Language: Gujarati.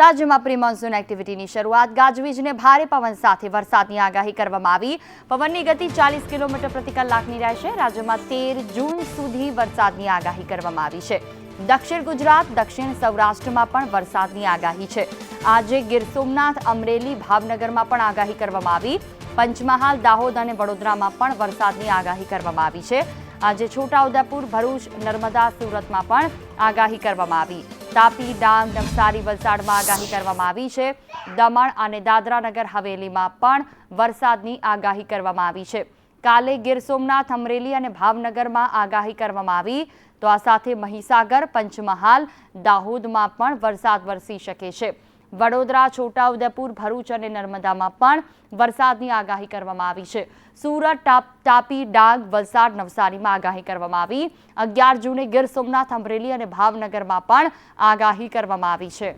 રાજ્યમાં પ્રી મોન્સૂન એક્ટિવિટીની શરૂઆત ગાજવીજને ભારે પવન સાથે વરસાદની આગાહી કરવામાં આવી. પવનની ગતિ ચાલીસ કિલોમીટર પ્રતિ કલાકની રહેશે. રાજ્યમાં તેર જૂન સુધી વરસાદની આગાહી કરવામાં આવી છે. દક્ષિણ ગુજરાત, દક્ષિણ સૌરાષ્ટ્રમાં પણ વરસાદની આગાહી છે. આજે ગીર સોમનાથ, અમરેલી, ભાવનગરમાં પણ આગાહી કરવામાં આવી. પંચમહાલ, દાહોદ અને વડોદરામાં પણ વરસાદની આગાહી કરવામાં આવી છે. આજે છોટાઉદેપુર ભરૂચ, નર્મદા, સુરતમાં પણ આગાહી કરવામાં આવી. તાપી ડાંગ નવસારી વલસાડમાં આગાહી કરવામાં આવી છે. દમણ અને દાદરા નગર હવેલીમાં પણ વરસાદની આગાહી કરવામાં આવી છે. કાલે ગીર સોમનાથ, અમરેલી અને ભાવનગરમાં આગાહી કરવામાં આવી. તો આ સાથે મહીસાગર, પંચમહાલ, દાહોદમાં પણ વરસાદ વરસી શકે છે. વડોદરા, છોટાઉદેપુર, ભરૂચ અને નર્મદામાં પણ વરસાદની આગાહી કરવામાં આવી છે. સુરત તાપી, ડાંગ, વલસાડ, નવસારીમાં આગાહી કરવામાં આવી. અગિયાર જૂને ગીર સોમનાથ, અમરેલી અને ભાવનગરમાં પણ આગાહી કરવામાં આવી છે.